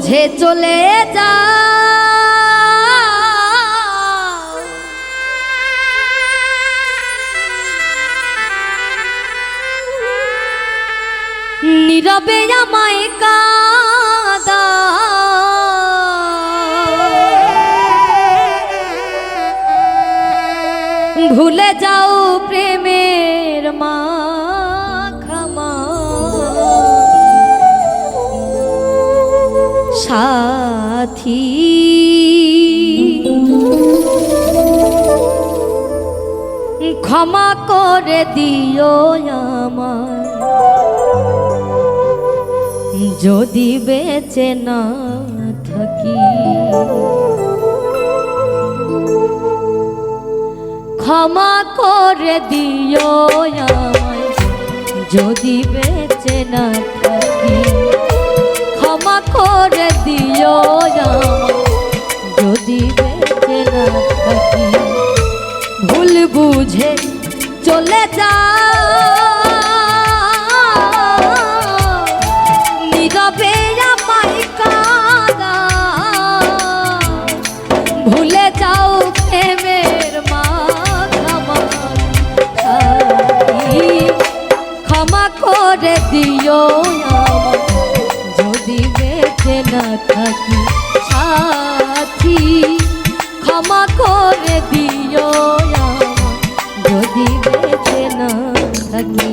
বুঝে চলে যা নীরবে আমায় কাদা। ভুলে যাও প্রেমের মা সাথী। ক্ষমা করে দিও আমায়। যদি বেঁচে না থাকি, ক্ষমা করে দিও আমায়। যদি বেঁচে না থাকি দিও যদি বেঁচে ভুল বুঝে চলে যা। নীরবে আমায় কাঁদা। ভুলে যাও প্রেমের মাখামাখি ক্ষমা করে দিও না থাকি। সাথী ক্ষমা করে দিও যদি বেঁচে না থাকি।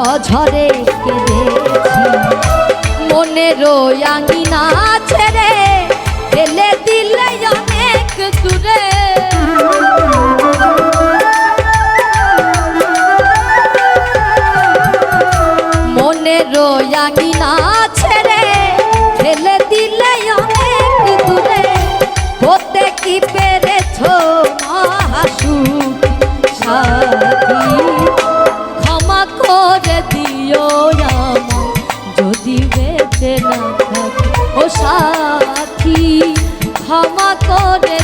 অঝরে কেঁদেছি। মনের আঙিনা ছেড়ে ফেলে দিলে অনেক দূরে। মনের আঙিনা সাথী ক্ষমা করে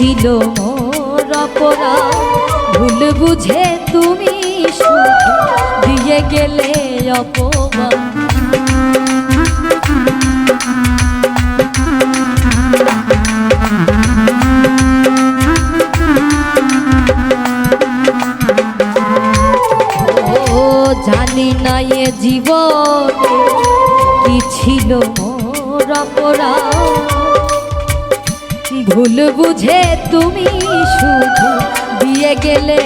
ছিল মোর অপরাধ। ভুল বুঝে তুমি দিয়ে গেলে অপমান ভুল বুঝে তুমি শুধু দিয়ে গেলে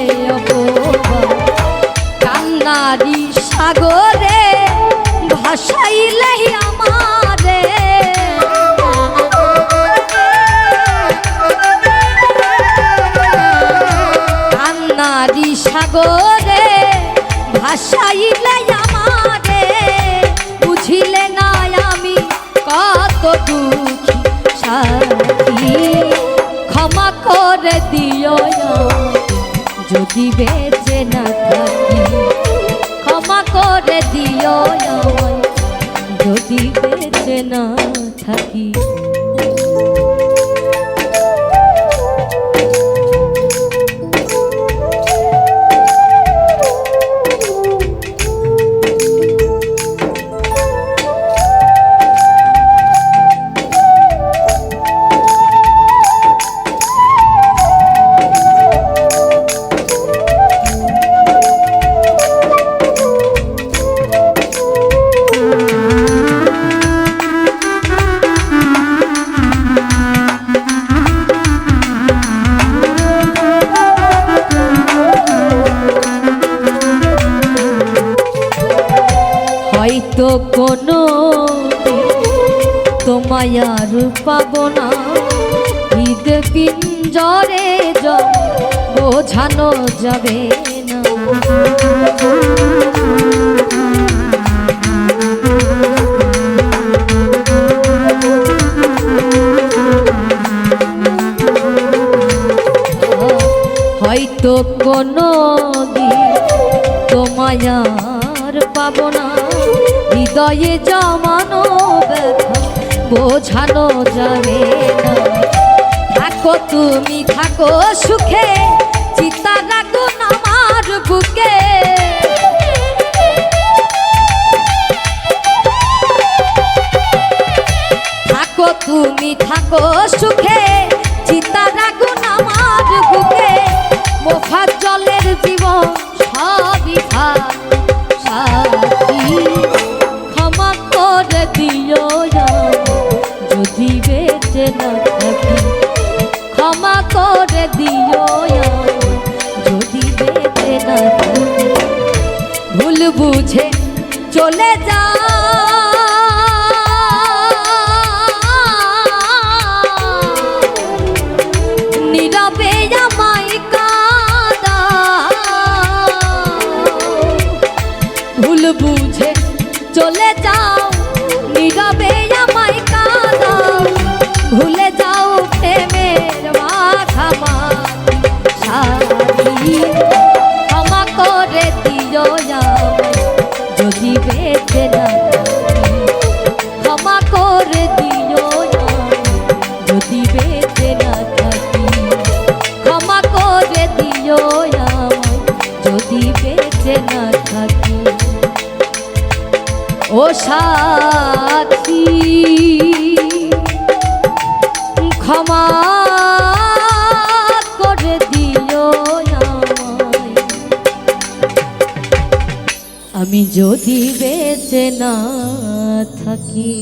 কান্নারি সাগরে ভাসাইলে আমারে। কান্নারি সাগরে ভাসাইলে যদি বেঁচে না থাকি ক্ষমা করে দিও যদি বেঁচে না থাকি তোমায় আর পাবো না ঈদ পিঞ্জরে বোঝানো যাবে না। হয়তো কোনো দিন তোমায় আর পাবো না হৃদয়ে জমানো ব্যথা। বোঝানো যাবে থাকো তুমি, থাকো সুখে, চিতা রাখো আমার বুকে। থাকো তুমি, থাকো সুখে, চিতা রাখো আমার বুকে। মোফার জলের জীবন সবই বুঝে চলে যা। ও সাথী ক্ষমা করে আমি যদি বেঁচে না থাকি।